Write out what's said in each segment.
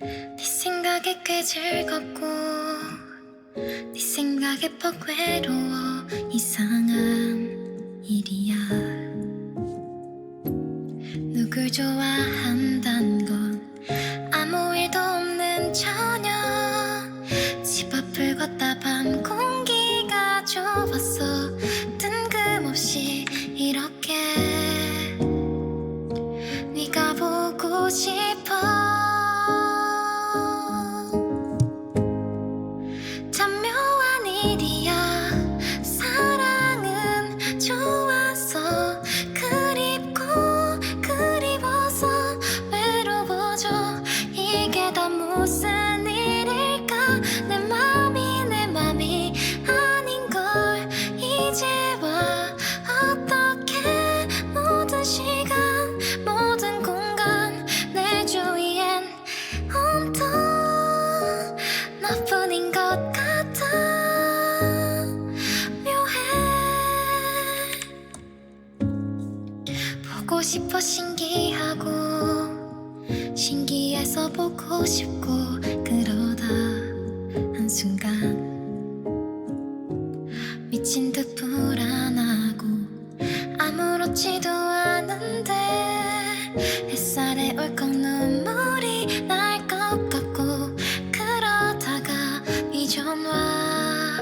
네 생각이 꽤 즐겁고 네 생각이 퍽 외로워 이상한 일이야. 누굴 좋아한단 건 아무 일도 없는 저녁 집 앞을 걷다 밤 보 싶어 신기하고 신기해서 보고 싶고 그러다 한순간 미친 듯 불안하고 아무렇지도 않은데 햇살에 울컥 눈물이 날 것 같고 그러다가 네 전화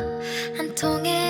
한 통에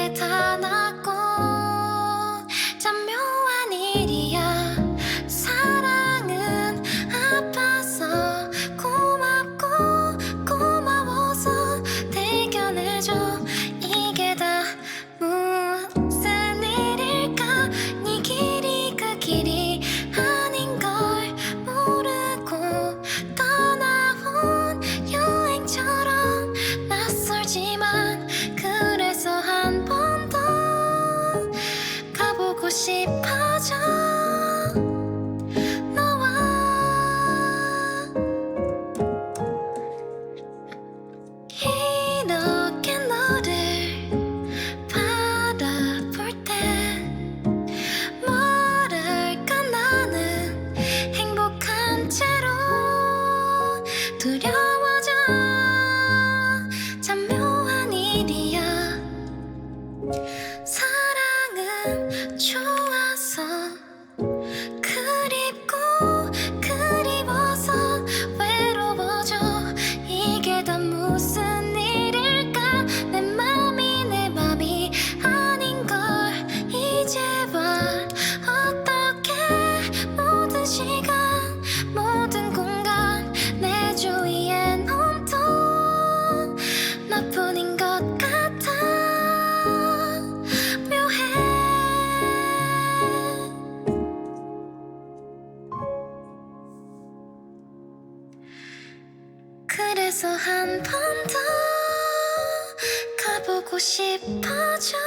싶어져. 너와. 이렇게 너를 바라볼 땐 뭐랄까 나는 행복한 채로 두려워져. 참 묘한 일이야. 사랑은 좋아 이게 그래서 한 번 더 가보고 싶어져